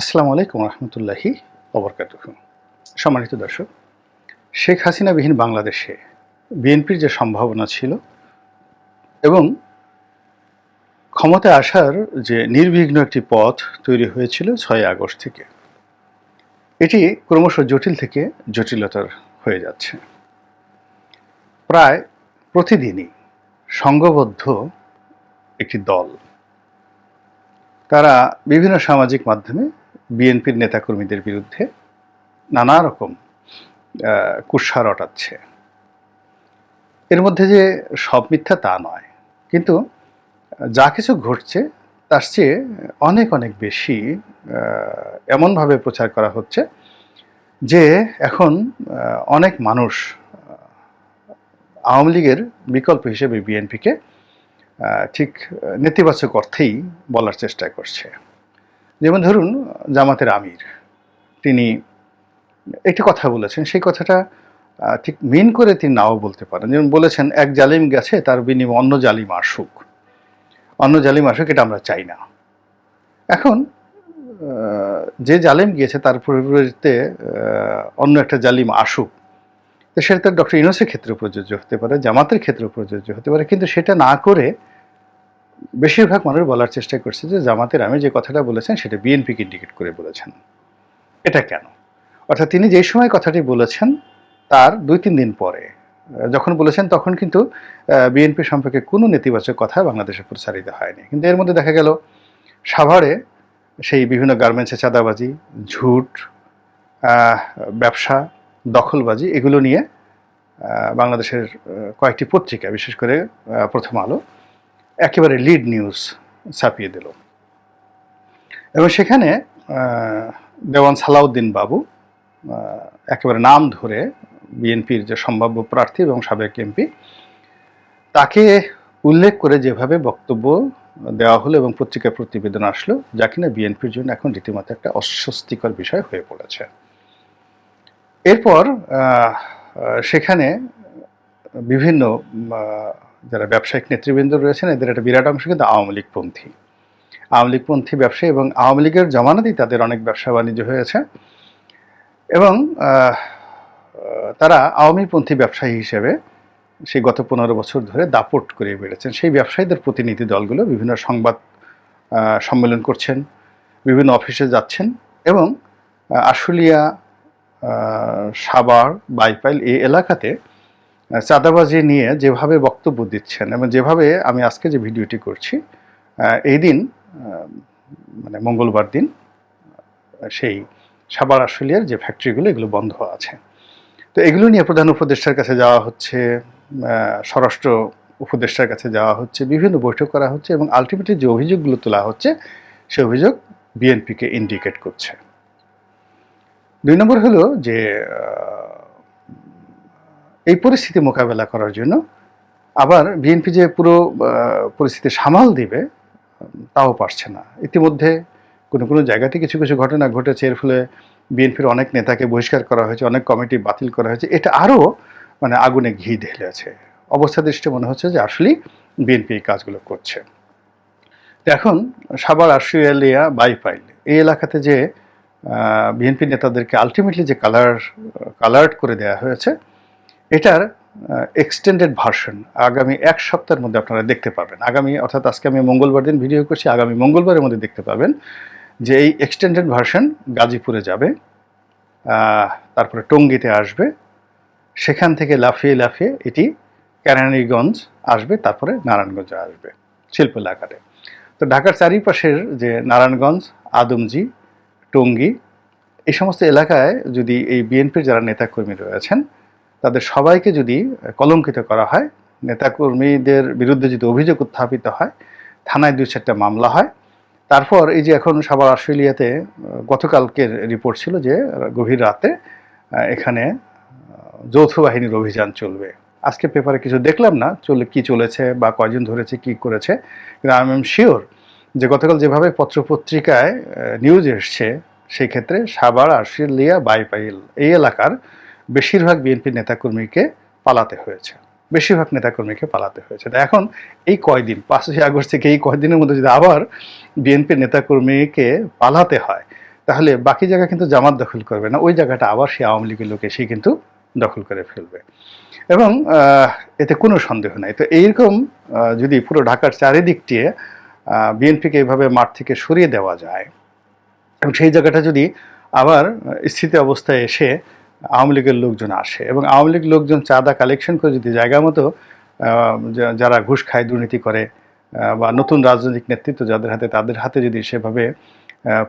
আসসালামু আলাইকুম রহমতুল্লাহি অবরকাত সম্মানিত দর্শক, শেখ হাসিনাবিহীন বাংলাদেশে বিএনপির যে সম্ভাবনা ছিল এবং ক্ষমতায় আসার যে নির্বিঘ্ন একটি পথ তৈরি হয়েছিল ছয় আগস্ট থেকে, এটি ক্রমশ জটিল থেকে জটিলতার হয়ে যাচ্ছে। প্রায় প্রতিদিনই সংঘবদ্ধ একটি দল, তারা বিভিন্ন সামাজিক মাধ্যমে বিএনপির নেতাকর্মীদের বিরুদ্ধে নানা রকম কুৎসা রটাচ্ছে এর মধ্যে যে সব মিথ্যা তা নয়। কিন্তু যা কিছু ঘটছে, তার চেয়ে অনেক অনেক বেশি এমনভাবে প্রচার করা হচ্ছে যে এখন অনেক মানুষ আওয়ামী লীগের বিকল্প হিসেবে বিএনপিকে ঠিক নেতিবাচক অর্থেই বলার চেষ্টা করছে। যেমন ধরুন জামাতের আমির, তিনি একটি কথা বলেছেন, সেই কথাটা ঠিক মিন করে তিনি নাও বলতে পারেন। যেমন বলেছেন, এক জালিম গেছে, তার বিনিময়ে অন্য জালিম আসুক। অন্য জালিম আসুক, এটা আমরা চাই না। এখন যে জালিম গিয়েছে, তার পরিবর্তে অন্য একটা জালিম আসুক, তো সেটা ডক্টর ইউনুসের ক্ষেত্রে প্রযোজ্য হতে পারে, জামাতের ক্ষেত্রে প্রযোজ্য হতে পারে, কিন্তু সেটা না করে বেশিরভাগ মানুষ বলার চেষ্টা করছে যে জামাতের আমি যে কথাটা বলেছেন সেটা বিএনপিকে ইন্ডিকেট করে বলেছেন। এটা কেন? অর্থাৎ তিনি যেই সময় কথাটি বলেছেন, তার দুই তিন দিন পরে যখন বলেছেন তখন কিন্তু বিএনপি সম্পর্কে কোনো নেতিবাচক কথা বাংলাদেশে প্রচারিত হয়নি। কিন্তু এর মধ্যে দেখা গেল, সাভারে সেই বিভিন্ন গার্মেন্টসে চাঁদাবাজি, ঝুট ব্যবসা, দখলবাজি, এগুলো নিয়ে বাংলাদেশের কয়েকটি পত্রিকা, বিশেষ করে প্রথম আলো একেবারে লিড নিউজ ছাপিয়ে দিল। এবং সেখানে দেওয়ান সালাউদ্দিন বাবু একেবারে নাম ধরে বিএনপির যে সম্ভাব্য প্রার্থী এবং সাবেক এমপি, তাকে উল্লেখ করে যেভাবে বক্তব্য দেওয়া হলো এবং পত্রিকার প্রতিবেদন আসলো, যা কিনা বিএনপির জন্য এখন রীতিমতো একটা অস্বস্তিকর বিষয় হয়ে পড়েছে। এরপর সেখানে বিভিন্ন যারা ব্যবসায়িক নেতৃবৃন্দ রয়েছেন, এদের একটা বিরাট অংশ কিন্তু আওয়ামী লীগপন্থী আওয়ামী লীগপন্থী ব্যবসায়ী এবং আওয়ামী লীগের জমানাতেই তাদের অনেক ব্যবসা বাণিজ্য হয়েছে। এবং তারা আওয়ামীপন্থী ব্যবসায়ী হিসেবে সেই গত পনেরো বছর ধরে দাপট করে বেড়েছেন। সেই ব্যবসায়ীদের প্রতিনিধি দলগুলো বিভিন্ন সংবাদ সম্মেলন করছেন, বিভিন্ন অফিসে যাচ্ছেন এবং আশুলিয়া সাভার, বাইপাইল এই এলাকাতে চাঁদাবাজি নিয়ে যেভাবে বক্তব্য দিচ্ছেন এবং যেভাবে আমি আজকে যে ভিডিওটি করছি এই দিন মানে মঙ্গলবার দিন সেই সাবার আশুলিয়ার যে ফ্যাক্টরিগুলো এগুলো বন্ধ আছে। তো এগুলো নিয়ে প্রধান উপদেষ্টার কাছে যাওয়া হচ্ছে স্বরাষ্ট্র উপদেষ্টার কাছে যাওয়া হচ্ছে, বিভিন্ন বৈঠক করা হচ্ছে এবং আলটিমেটলি যে অভিযোগগুলো তোলা হচ্ছে, সে অভিযোগ বিএনপিকে ইন্ডিকেট করছে। দুই নম্বর হলো যে এই পরিস্থিতি মোকাবেলা করার জন্য আবার বিএনপি যে পুরো পরিস্থিতি সামাল দিবে, তাও পারছে না। ইতিমধ্যে কোনো কোনো জায়গাতে কিছু কিছু ঘটনা ঘটেছে, এর ফলে বিএনপির অনেক নেতাকে বহিষ্কার করা হয়েছে, অনেক কমিটি বাতিল করা হয়েছে। এটা আরও মানে আগুনে ঘি ঢেলেছে। অবস্থা দৃষ্টি মনে হচ্ছে যে আসলেই বিএনপি এই কাজগুলো করছে। এখন সাবার আশুয়ালিয়া বাইপাইল এই এলাকাতে যে বিএনপি নেতাদেরকে আলটিমেটলি যে কালার কালার্ড করে দেওয়া হয়েছে এটার এক্সটেন্ডেড ভার্সন আগামী এক সপ্তাহের মধ্যে আপনারা দেখতে পাবেন। আগামী, অর্থাৎ আজকে আমি মঙ্গলবার দিন ভিডিও করছি, আগামী মঙ্গলবারের মধ্যে দেখতে পাবেন যে এই এক্সটেন্ডেড ভার্সন গাজীপুরে যাবে তারপরে টঙ্গীতে আসবে, সেখান থেকে লাফিয়ে লাফিয়ে এটি কেরানীগঞ্জ আসবে, তারপরে নারায়ণগঞ্জে আসবে শিল্প এলাকাতে তো ঢাকার চারিপাশের যে নারায়ণগঞ্জ, আদমজি, টঙ্গী, এই সমস্ত এলাকায় যদি এই বিএনপির যারা নেতাকর্মী রয়েছেন তাদের সবাইকে যদি কলঙ্কিত করা হয়, নেতাকর্মীদের বিরুদ্ধে যদি অভিযোগ উত্থাপিত হয়, থানায় দুই চারটা মামলা হয়, তারপর এই যে এখন সাবার অস্ট্রেলিয়াতে গতকালকের রিপোর্ট ছিল যে, গভীর রাতে এখানে যৌথ বাহিনীর অভিযান চলবে। আজকে পেপারে কিছু দেখলাম না, চলে কি চলেছে বা কয়জন ধরেছে, কি করেছে, কিন্তু আই এম শিওর যে গতকাল যেভাবে পত্রপত্রিকায় নিউজ এসছে, সেই ক্ষেত্রে সাবার আশুলিয়া বাইপাইল এই এলাকার বেশিরভাগ বিএনপি নেতাকর্মীকে পালাতে হয়েছে। বেশিরভাগ নেতাকর্মীকে পালাতে হয়েছে। তা এখন এই কয়দিন, পাঁচই আগস্ট থেকে এই কয়দিনের মধ্যে যদি আবার বিএনপির নেতাকর্মীকে পালাতে হয়, তাহলে বাকি জায়গা কিন্তু জামাত দখল করবে না। ওই জায়গাটা আবার সেই আওয়ামী লীগের লোক এসেই কিন্তু দখল করে ফেলবে। এবং এতে কোনো সন্দেহ নাই। তো এইরকম যদি পুরো ঢাকার চারিদিকটি বিএনপিকে এইভাবে মাঠ থেকে সরিয়ে দেওয়া যায়, এবং সেই জায়গাটা যদি আবার স্থিতি অবস্থায় এসে আওয়ামী লীগের লোকজন আসে এবং আওয়ামী লীগ লোকজন চাঁদা কালেকশন করে যদি জায়গা মতো যারা ঘুষ খায়, দুর্নীতি করে বা নতুন রাজনৈতিক নেতৃত্ব যাদের হাতে, তাদের হাতে যদি সেভাবে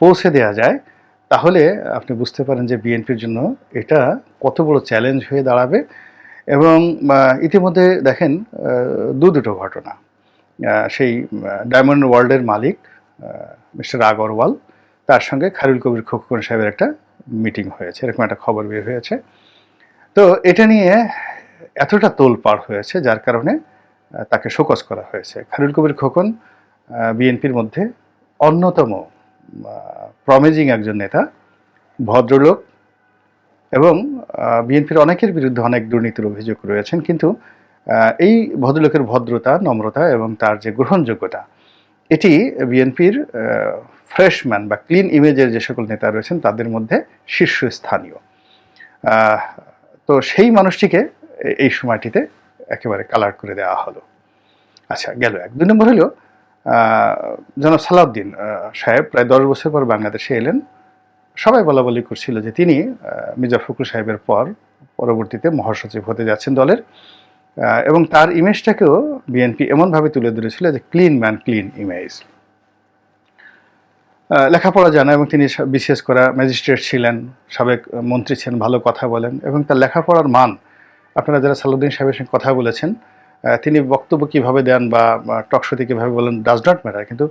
পৌঁছে দেওয়া যায়, তাহলে আপনি বুঝতে পারেন যে বিএনপির জন্য এটা কত বড় চ্যালেঞ্জ হয়ে দাঁড়াবে এবং ইতিমধ্যে দেখেন দু দুটো ঘটনা। সেই ডায়মন্ড ওয়ার্ল্ডের মালিক মিস্টার আগরওয়াল তার সঙ্গে খারুল কবির খোকন সাহেবের একটা মিটিং হয়েছে, এরকম একটা খবর বের হয়েছে। তো এটা নিয়ে এতটা তোল পার হয়েছে, যার কারণে তাকে শোকজ করা হয়েছে। খারুল কবির খোকন বিএনপির মধ্যে অন্যতম প্রমেজিং একজন নেতা, ভদ্রলোক এবং বিএনপির অনেকের বিরুদ্ধে অনেক দুর্নীতির অভিযোগ রয়েছেন, কিন্তু এই ভদ্রলোকের ভদ্রতা, নম্রতা এবং তার যে গ্রহণযোগ্যতা, এটি বিএনপির ফ্রেশম্যান বা ক্লিন ইমেজের যে সকল নেতা রয়েছেন, তাদের মধ্যে শীর্ষস্থানীয়। তো সেই মানুষটিকে এই সময়টিতে একেবারে কালার করে দেওয়া হলো। আচ্ছা গেল এক। দুই নম্বর হলো জনাব সালাউদ্দিন সাহেব প্রায় দশ বছর পর বাংলাদেশে এলেন। সবাই বলা বলি করছিল যে তিনি মির্জা ফখরুল সাহেবের পর পরবর্তীতে মহাসচিব হতে যাচ্ছেন দলের। এবং তার ইমেজটাকেও বিএনপি এমনভাবে তুলে ধরেছিল যে ক্লিন ম্যান ক্লিন ইমেজ লেখাপড়া জানা এবং তিনি বিশেষ করে ম্যাজিস্ট্রেট ছিলেন, সাবেক মন্ত্রী ছিলেন, ভালো কথা বলেন এবং তার লেখাপড়ার মান, আপনারা যারা সালুদ্দিন সাহেবের সঙ্গে কথা বলেছেন তিনি বক্তব্য কীভাবে দেন বা টকশোতে কীভাবে বলেন ডাজ নট ম্যাটার কিন্তু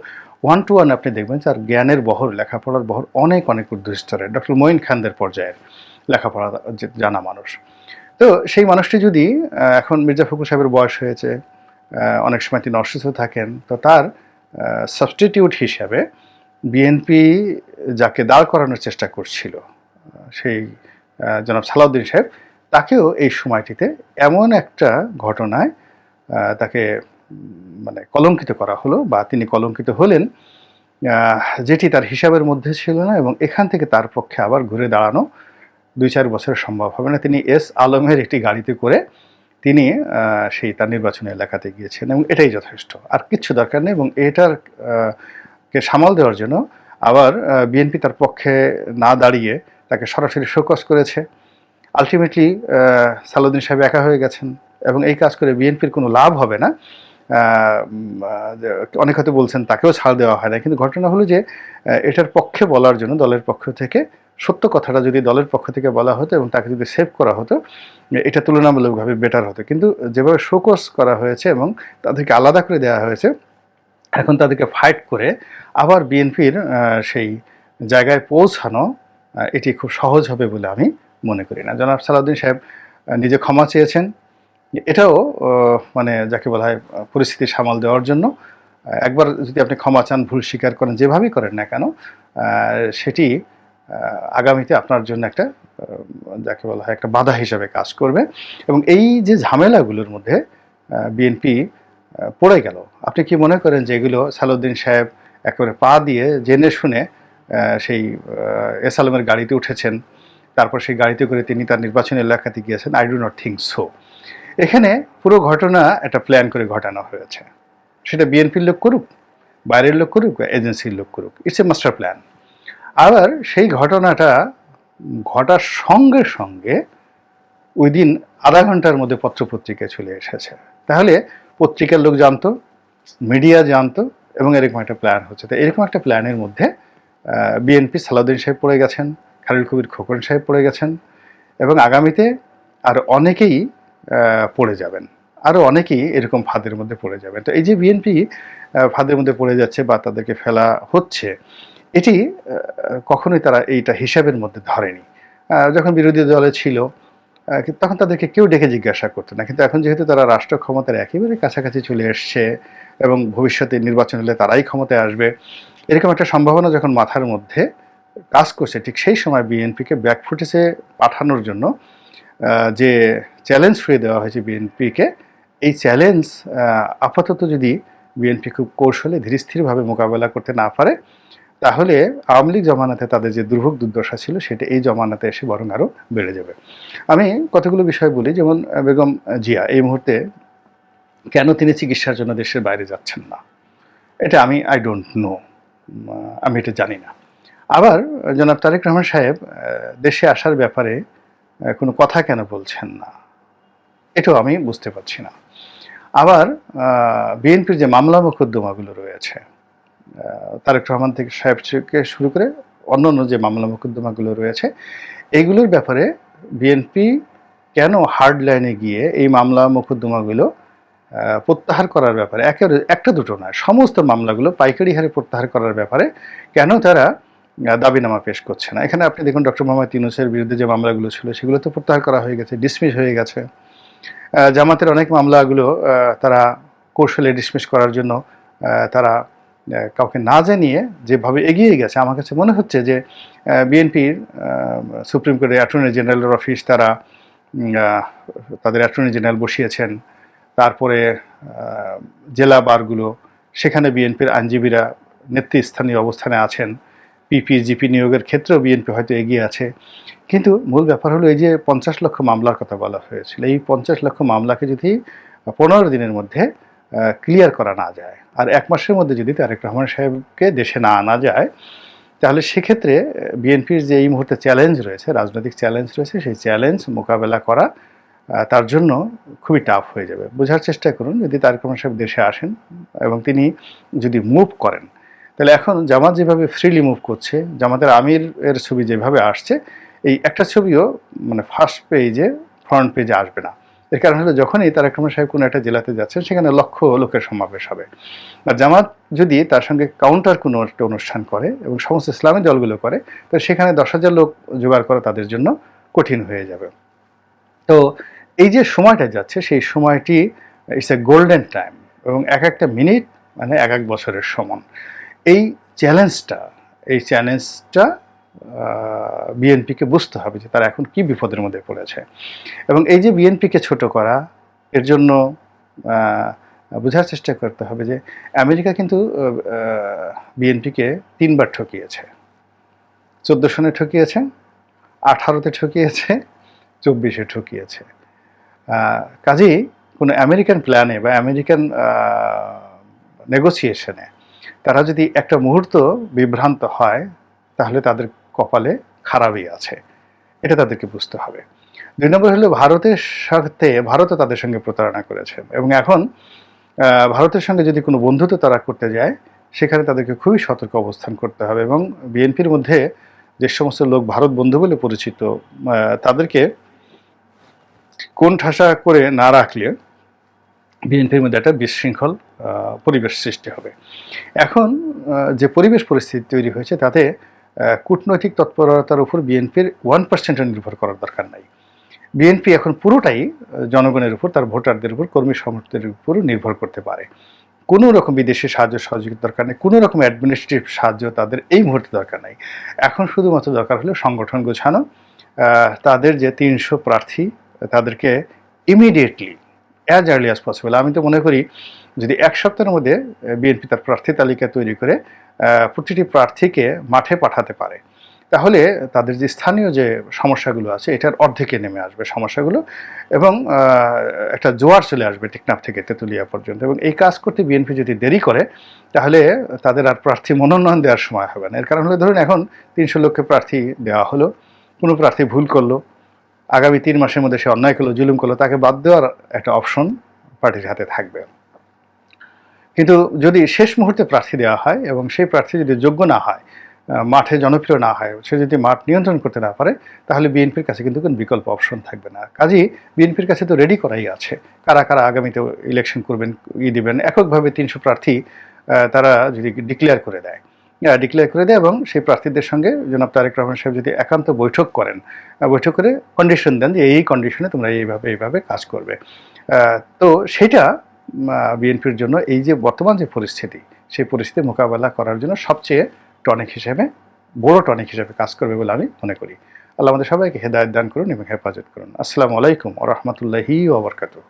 ওয়ান টু ওয়ান আপনি দেখবেন তার জ্ঞানের বহর, লেখাপড়ার বহর অনেক অনেক স্তরের ডক্টর মঈন খানদের পর্যায়ের লেখাপড়া জানা মানুষ। তো সেই মানুষটি যদি এখন মির্জা ফখরুল সাহেবের বয়স হয়েছে অনেক সময় তিনি অসুস্থ থাকেন, তো তার সাবস্টিটিউট হিসাবে বিএনপি যাকে দাঁড় করানোর চেষ্টা করছিল, সেই জনাব সালাউদ্দিন সাহেব, তাকেও এই সময়টিতে এমন একটা ঘটনায় তাকে মানে কলঙ্কিত করা হলো বা তিনি কলঙ্কিত হলেন যেটি তার হিসাবের মধ্যে ছিল না এবং এখান থেকে তার পক্ষে আবার ঘুরে দাঁড়ানো দুই চার বছর সম্ভব হবে না। তিনি এস আলমের একটি গাড়িতে করে তিনি সেই তার নির্বাচনী এলাকাতে গিয়েছেন এবং এটাই যথেষ্ট। আর কিচ্ছু দরকার নেই এবং এটার কে সামাল দেওয়ার জন্য আবার বিএনপি তার পক্ষে না দাঁড়িয়ে তাকে সরাসরি শোকস করেছে। আলটিমেটলি সালাউদ্দিন সাহেব একা হয়ে গেছেন এবং এই কাজ করে বিএনপির কোনো লাভ হবে না। অনেক হয়তো বলছেন তাকেও ছাড় দেওয়া হয় না। কিন্তু ঘটনা হলো যে এটার পক্ষে বলার জন্য দলের পক্ষ থেকে সত্য কথাটা যদি দলের পক্ষ থেকে বলা হতো এবং তাকে যদি সেভ করা হতো, এটা তুলনামূলকভাবে বেটার হতো। কিন্তু যেভাবে শোকস করা হয়েছে এবং তাদেরকে আলাদা করে দেওয়া হয়েছে এখন তাদেরকে ফাইট করে আবার বিএনপির সেই জায়গায় পৌঁছানো এটি খুব সহজ হবে বলে আমি মনে করি না। জনাব সালাউদ্দিন সাহেব নিজে ক্ষমা চেয়েছেন। এটাও মানে যাকে বলা হয় পরিস্থিতি সামাল দেওয়ার জন্য একবার যদি আপনি ক্ষমা চান, ভুল স্বীকার করেন, যেভাবেই করেন না কেন সেটি আগামীতে আপনার জন্য একটা যাকে বলা হয়, একটা বাধা হিসাবে কাজ করবে। এবং এই যে ঝামেলাগুলোর মধ্যে বিএনপি পড়ে গেল। আপনি কি মনে করেন যে এগুলো সালাউদ্দিন সাহেব একেবারে পা দিয়ে জেনে শুনে সেই আহ, এস আলমের গাড়িতে উঠেছেন তারপর সেই গাড়িতে করে তিনি তার নির্বাচনী এলাকাতে গিয়েছেন? I do not think so এখানে পুরো ঘটনা একটা প্ল্যান করে ঘটানো হয়েছে। সেটা বিএনপির লোক করুক বাইরের লোক করুক বা এজেন্সির লোক করুক। ইটস এ মাস্টার প্ল্যান আবার সেই ঘটনাটা ঘটার সঙ্গে সঙ্গে ওই দিন আধা ঘণ্টার মধ্যে পত্রপত্রিকায় চলে এসেছে। তাহলে পত্রিকার লোক জানতো, মিডিয়া জানতো এবং এরকম একটা প্ল্যান হচ্ছে। তো এরকম একটা প্ল্যানের মধ্যে বিএনপি সালাউদ্দিন সাহেব পড়ে গেছেন, খালিল কবির খোকন সাহেব পড়ে গেছেন এবং আগামীতে আর অনেকেই পড়ে যাবেন। আরও অনেকেই এরকম ফাঁদের মধ্যে পড়ে যাবেন। তো এই যে বিএনপি ফাঁদের মধ্যে পড়ে যাচ্ছে বা তাদেরকে ফেলা হচ্ছে, এটি কখনোই তারা এইটা হিসাবের মধ্যে ধরেনি। যখন বিরোধী দলে ছিল তখন তাদেরকে কেউ ডেকে জিজ্ঞাসা করতো না। কিন্তু এখন যেহেতু তারা রাষ্ট্র ক্ষমতার একেবারে কাছাকাছি চলে এসছে এবং ভবিষ্যতে নির্বাচন হলে তারাই ক্ষমতায় আসবে, এরকম একটা সম্ভাবনা যখন মাথার মধ্যে কাজ করছে, ঠিক সেই সময় বিএনপিকে ব্যাকফুটেসে পাঠানোর জন্য যে চ্যালেঞ্জ ছুঁয়ে দেওয়া হয়েছে বিএনপিকে, এই চ্যালেঞ্জ আপাতত যদি বিএনপি খুব কৌশলে ধীরস্থিরভাবে মোকাবেলা করতে না পারে তাহলে আওয়ামী লীগ জমানাতে তাদের যে দুর্ভোগ দুর্দশা ছিল, সেটা এই জমানাতে এসে বরং আরও বেড়ে যাবে। আমি কতগুলো বিষয় বলি, যেমন বেগম জিয়া, এই মুহূর্তে কেন তিনি চিকিৎসার জন্য দেশের বাইরে যাচ্ছেন না? এটা আমি আই ডোন্ট নো আমি এটা জানি না। আবার, জনাব তারেক রহমান সাহেব দেশে আসার ব্যাপারে কোনো কথা কেন বলছেন না? এটাও আমি বুঝতে পারছি না। আবার বিএনপির যে মামলা মোকদ্দমাগুলো রয়েছে তারেক রহমান থেকে সাহেব থেকে শুরু করে অন্য অন্য যে মামলা মোকদ্দমাগুলো রয়েছে এইগুলোর ব্যাপারে বিএনপি কেন হার্ড লাইনে গিয়ে এই মামলা মোকদ্দমাগুলো প্রত্যাহার করার ব্যাপারে, একেবারে একটা দুটো নয় সমস্ত মামলাগুলো পাইকারি হারে প্রত্যাহার করার ব্যাপারে কেন তারা দাবিনামা পেশ করছে না? এখানে আপনি দেখুন ডক্টর মোহাম্মদ ইউনুসের বিরুদ্ধে যে মামলাগুলো ছিল, সেগুলো তো প্রত্যাহার করা হয়ে গেছে ডিসমিস হয়ে গেছে। জামাতের অনেক মামলাগুলো তারা কৌশলে ডিসমিস করার জন্য তারা কাউকে না জানিয়ে যেভাবে এগিয়ে গেছে, আমার কাছে মনে হচ্ছে যে বিএনপির সুপ্রিম কোর্টের অ্যাটর্নি জেনারেলের অফিস তারা তাদের অ্যাটর্নি জেনারেল বসিয়েছেন। তারপরে জেলা বারগুলো, সেখানে বিএনপির আইনজীবীরা নেতৃস্থানীয় অবস্থানে আছেন। পিপি, জিপি নিয়োগের ক্ষেত্রেও বিএনপি হয়তো এগিয়ে আছে। কিন্তু মূল ব্যাপার হলো এই যে পঞ্চাশ লক্ষ মামলার কথা বলা হয়েছিল। এই পঞ্চাশ লক্ষ মামলাকে যদি পনেরো দিনের মধ্যে ক্লিয়ার করা না যায়। আর এক মাসের মধ্যে যদি তারেক রহমান সাহেবকে দেশে না আনা যায়, তাহলে সেক্ষেত্রে বিএনপির যে এই মুহূর্তে চ্যালেঞ্জ রয়েছে, রাজনৈতিক চ্যালেঞ্জ রয়েছে, সেই চ্যালেঞ্জ মোকাবেলা করা তার জন্য খুবই টাফ হয়ে যাবে। বোঝার চেষ্টা করুন, যদি তারেক রহমান সাহেব দেশে আসেন এবং তিনি যদি মুভ করেন, তাহলে এখন জামাত যেভাবে ফ্রিলি মুভ করছে, জামাতের আমির এর ছবি যেভাবে আসছে, এই একটা ছবিও মানে ফার্স্ট পেজে ফ্রন্ট পেজে আসবে না। এর কারণ হলো যখনই তারেক রহমান সাহেব কোনো একটা জেলাতে যাচ্ছেন, সেখানে লক্ষ লোকের সমাবেশ হবে। আর জামাত যদি তার সঙ্গে কাউন্টার কোনো একটা অনুষ্ঠান করে এবং সমস্ত ইসলামী দলগুলো করে, তো সেখানে দশ হাজার লোক জোগাড় করা তাদের জন্য কঠিন হয়ে যাবে। তো এই যে সময়টা যাচ্ছে, সেই সময়টি ইটস এ গোল্ডেন টাইম এবং এক একটা মিনিট মানে এক এক বছরের সমান। এই চ্যালেঞ্জটা এই চ্যালেঞ্জটা বিএনপিকে বুঝতে হবে যে তারা এখন কি বিপদের মধ্যে পড়েছে। এবং এই যে বিএনপিকে ছোট করা, এর জন্য বোঝার চেষ্টা করতে হবে যে আমেরিকা কিন্তু বিএনপিকে তিনবার ঠকিয়েছে। চোদ্দ সনে ঠকিয়েছে, আঠারোতে ঠকিয়েছে, চব্বিশে ঠকিয়েছে। কাজেই কোনো আমেরিকান প্ল্যানে বা আমেরিকান নেগোসিয়েশনে তারা যদি একটা মুহূর্ত বিভ্রান্ত হয়, তাহলে তাদের কপালে খারাপই আছে। এটা তাদেরকে বুঝতে হবে। দুই নম্বর হলো ভারতের সাথে ভারতও তাদের সঙ্গে প্রতারণা করেছে এবং এখন ভারতের সঙ্গে যদি কোনো বন্ধুত্ব তারা করতে যায়, সেখানে তাদেরকে খুবই সতর্ক অবস্থান করতে হবে এবং বিএনপির মধ্যে যে সমস্ত লোক ভারত বন্ধু বলে পরিচিত তাদেরকে কোন ঠাসা করে না রাখলে বিএনপির মধ্যে একটা বিশৃঙ্খল পরিবেশ সৃষ্টি হবে। এখন যে পরিবেশ পরিস্থিতি তৈরি হয়েছে তাতে কূটনৈতিক তৎপরতার উপর বিএনপির ওয়ান পার্সেন্টও নির্ভর করার দরকার নাই। বিএনপি এখন পুরোটাই জনগণের উপর, তার ভোটারদের উপর, কর্মী সমর্থকদের উপর নির্ভর করতে পারে। কোনো রকম বিদেশি সাহায্য সহযোগিতা দরকার নেই, কোনো রকম অ্যাডমিনিস্ট্রেটিভ সাহায্য তাদের এই মুহূর্তে দরকার নেই। এখন শুধুমাত্র দরকার হলো সংগঠন গোছানো তাদের যে তিনশো প্রার্থী, তাদেরকে immediately as early as possible আমি তো মনে করি, যদি এক সপ্তাহের মধ্যে বিএনপি তার প্রার্থী তালিকা তৈরি করে প্রতিটি প্রার্থীকে মাঠে পাঠাতে পারে। তাহলে তাদের যে স্থানীয় যে সমস্যাগুলো আছে, এটার অর্ধেকে নেমে আসবে সমস্যাগুলো এবং একটা জোয়ার চলে আসবে টেকনাফ থেকে তেঁতুলিয়া পর্যন্ত এবং এই কাজ করতে বিএনপি যদি দেরি করে, তাহলে তাদের আর প্রার্থী মনোনয়ন দেওয়ার সময় হবে না। এর কারণ হলো, ধরুন এখন তিনশো লক্ষ প্রার্থী দেওয়া হলো, কোনো প্রার্থী ভুল করল, আগামী তিন মাসের মধ্যে সে অন্যায় করল, জুলুম করল, তাকে বাদ দেওয়ার একটা অপশন পার্টির হাতে থাকবে। কিন্তু যদি শেষ মুহূর্তে প্রার্থী দেওয়া হয় এবং সেই প্রার্থী যদি যোগ্য না হয় মাঠে জনপ্রিয় না হয়, সে যদি মাঠ নিয়ন্ত্রণ করতে না পারে, তাহলে বিএনপির কাছে কিন্তু কোনো বিকল্প অপশন থাকবে না। কাজেই বিএনপির কাছে তো রেডি করাই আছে। কারা কারা আগামীতে ইলেকশন করবেন, ই দিবেন, এককভাবে তিনশো প্রার্থী তারা যদি ডিক্লেয়ার করে দেয়। ডিক্লেয়ার করে দেয় এবং সেই প্রার্থীদের সঙ্গে জনাব তারেক রহমান সাহেব যদি একান্ত বৈঠক করেন বৈঠক করে কন্ডিশন দেন যে এই কন্ডিশনে তোমরা এইভাবে এইভাবে কাজ করবে। তো সেটা বিএনপির জন্য এই যে বর্তমান যে পরিস্থিতি, সেই পরিস্থিতি মোকাবেলা করার জন্য সবচেয়ে টনিক হিসেবে, বড় টনিক হিসেবে কাজ করবে বলে আমি মনে করি। আল্লাহ আমাদের সবাইকে হেদায়ত দান করুন এবং হেফাজত করুন। আসসালামু আলাইকুম ও রহমতুল্লাহি ওবরকাতুহ